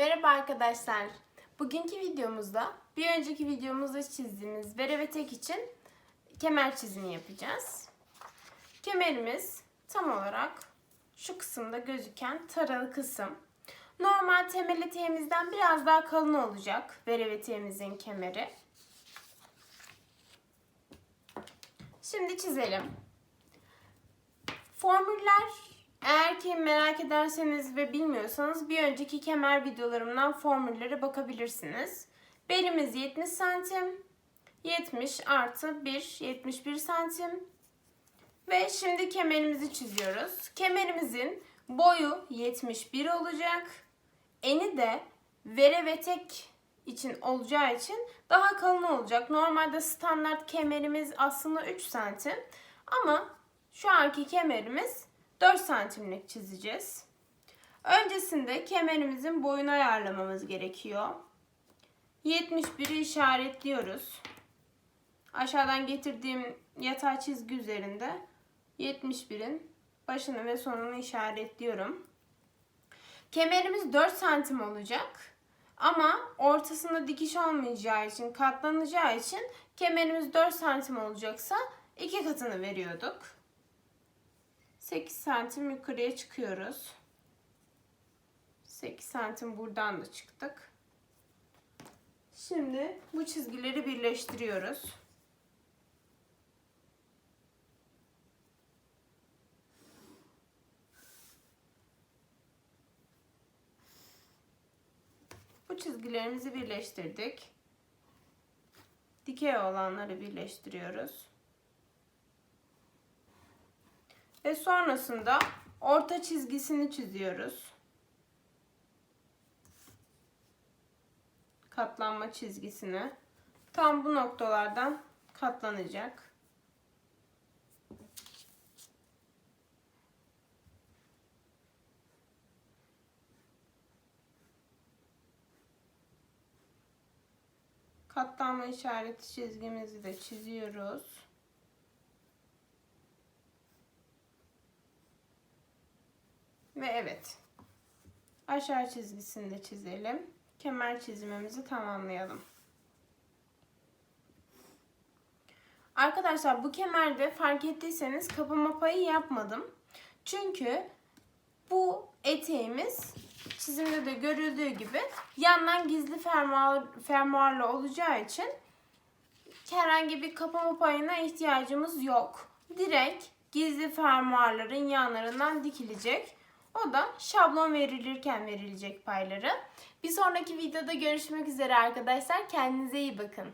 Merhaba arkadaşlar. Bugünkü videomuzda bir önceki videomuzda çizdiğimiz bere ve tek için kemer çizimi yapacağız. Kemerimiz tam olarak şu kısımda gözüken taralı kısım. Normal temel eteğimizden biraz daha kalın olacak bere ve eteğimizin kemeri. Şimdi çizelim. Formüller eğer ki merak ederseniz ve bilmiyorsanız bir önceki kemer videolarımdan formüllere bakabilirsiniz. Belimiz 70 santim, 70 artı 1, 71 santim. Ve şimdi kemerimizi çiziyoruz. Kemerimizin boyu 71 olacak. Eni de vere ve tek için olacağı için daha kalın olacak. Normalde standart kemerimiz aslında 3 santim. Ama şu anki kemerimiz 4 santimlik çizeceğiz. Öncesinde kemerimizin boyunu ayarlamamız gerekiyor. 71'i işaretliyoruz. Aşağıdan getirdiğim yatay çizgi üzerinde 71'in başını ve sonunu işaretliyorum. Kemerimiz 4 santim olacak. Ama ortasında dikiş olmayacağı için, katlanacağı için kemerimiz 4 santim olacaksa iki katını veriyorduk. 8 santim yukarıya çıkıyoruz. 8 santim buradan da çıktık. Şimdi bu çizgileri birleştiriyoruz. Bu çizgilerimizi birleştirdik. Dikey olanları birleştiriyoruz. Ve sonrasında orta çizgisini çiziyoruz. Katlanma çizgisini. Tam bu noktalardan katlanacak. Katlanma işareti çizgimizi de çiziyoruz. Ve evet. Aşağı çizgisini de çizelim. Kemer çizimimizi tamamlayalım. Arkadaşlar bu kemerde fark ettiyseniz kapama payı yapmadım. Çünkü bu eteğimiz çizimde de görüldüğü gibi yandan gizli fermuar, fermuarlı olacağı için herhangi bir kapama payına ihtiyacımız yok. Direkt gizli fermuarların yanlarından dikilecek. O da şablon verilirken verilecek payları. Bir sonraki videoda görüşmek üzere arkadaşlar. Kendinize iyi bakın.